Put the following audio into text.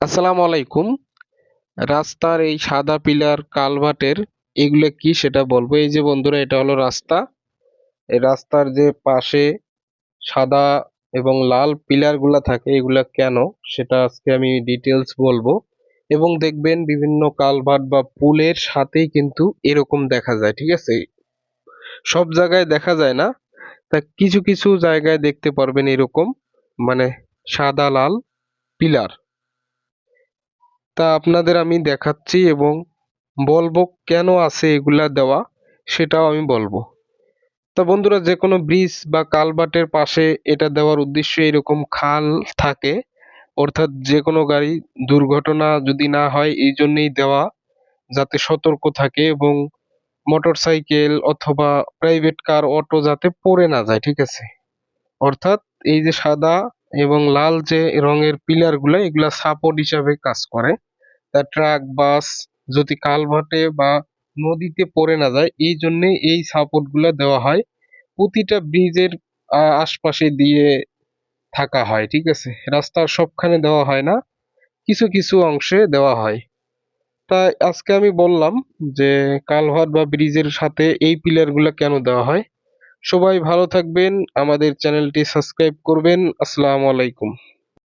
আসসালামু আলাইকুম। রাস্তার এই সাদা পিলার কালভার্টের এগুলো কি সেটা বলব? এই যে বন্ধুরা, এটা হলো রাস্তা। এই রাস্তার যে পাশে সাদা এবং লাল পিলারগুলা থাকে, এগুলা কেন সেটা আজকে আমি ডিটেলস বলব। এবং দেখবেন বিভিন্ন কালভার্ট বা পুলের সাথেই কিন্তু এরকম দেখা যায়, ঠিক আছে? সব জায়গায় দেখা যায় না, তা কিছু কিছু জায়গায় দেখতে পারবেন এরকম মানে সাদা লাল পিলার। তা আপনাদের আমি দেখাচ্ছি এবং বলব কেন আছে এগুলা দেওয়া, সেটাও আমি বলব। তা বন্ধুরা যে কোনো ব্রিজ বা কালভার্টের পাশে এটা দেওয়ার উদ্দেশ্য এরকম খাল থাকে, অর্থাৎ যে কোনো গাড়ি দুর্ঘটনা যদি না হয়, এই জন্যই দেওয়া, যাতে সতর্ক থাকে এবং মোটরসাইকেল অথবা প্রাইভেট কার, অটো যাতে পড়ে না যায়, ঠিক আছে? অর্থাৎ এই যে সাদা এবং লাল যে রঙের পিলারগুলো এগুলা সাপোর্ট হিসাবে কাজ করে। তা ট্রাক বাস যদি কালভার্টে বা নদীতে পড়ে না যায়, এই জন্যে এই সাপোর্টগুলো দেওয়া হয়। প্রতিটা ব্রিজের আশপাশে দিয়ে থাকা হয়, ঠিক আছে? রাস্তার সবখানে দেওয়া হয় না, কিছু কিছু অংশে দেওয়া হয়। তাই আজকে আমি বললাম যে কালভার্ট বা ব্রিজের সাথে এই পিলারগুলো কেন দেওয়া হয়? সবাই ভালো থাকবেন আমাদের চ্যানেলটি সাবস্ক্রাইব করবেন আসসালামু আলাইকুম।